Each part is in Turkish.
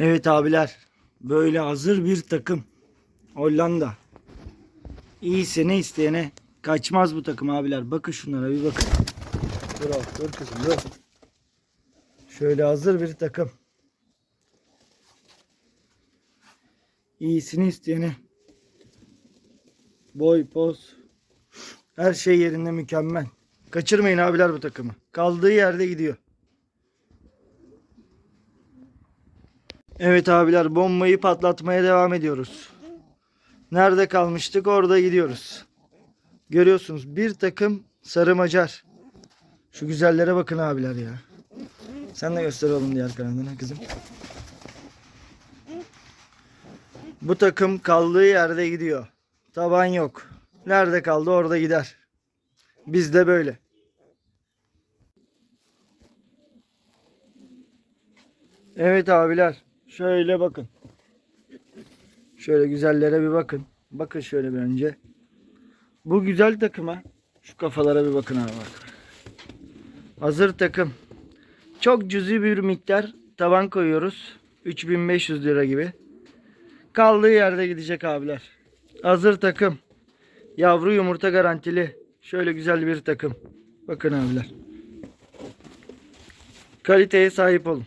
Evet abiler. Böyle hazır bir takım. Hollanda. İyisini isteyene kaçmaz bu takım abiler. Bakın şunlara bir bakın. Dur oğlum, dur kızım dur. Şöyle hazır bir takım. İyisini isteyene. Boy, poz. Her şey yerinde mükemmel. Kaçırmayın abiler bu takımı. Kaldığı yerde gidiyor. Evet abiler bombayı patlatmaya devam ediyoruz. Nerede kalmıştık orada gidiyoruz. Görüyorsunuz bir takım sarı macar. Şu güzellere bakın abiler ya. Sen de göster oğlum diğer kanadına kızım. Bu takım kaldığı yerde gidiyor. Taban yok. Nerede kaldı orada gider. Biz de böyle. Evet abiler. Şöyle bakın. Şöyle güzellere bir bakın. Bakın şöyle bir önce. Bu güzel takıma şu kafalara bir bakın abi bak. Hazır takım. Çok cüzi bir miktar taban koyuyoruz. 3500 lira gibi. Kaldığı yerde gidecek abiler. Hazır takım. Yavru yumurta garantili. Şöyle güzel bir takım. Bakın abiler. Kaliteye sahip olun.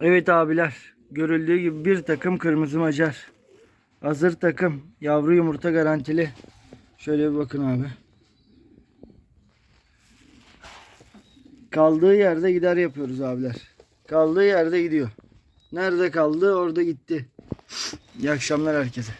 Evet abiler. Görüldüğü gibi bir takım kırmızı macar. Hazır takım. Yavru yumurta garantili. Şöyle bir bakın abi. Kaldığı yerde gider yapıyoruz abiler. Kaldığı yerde gidiyor. Nerede kaldı orada gitti. İyi akşamlar herkese.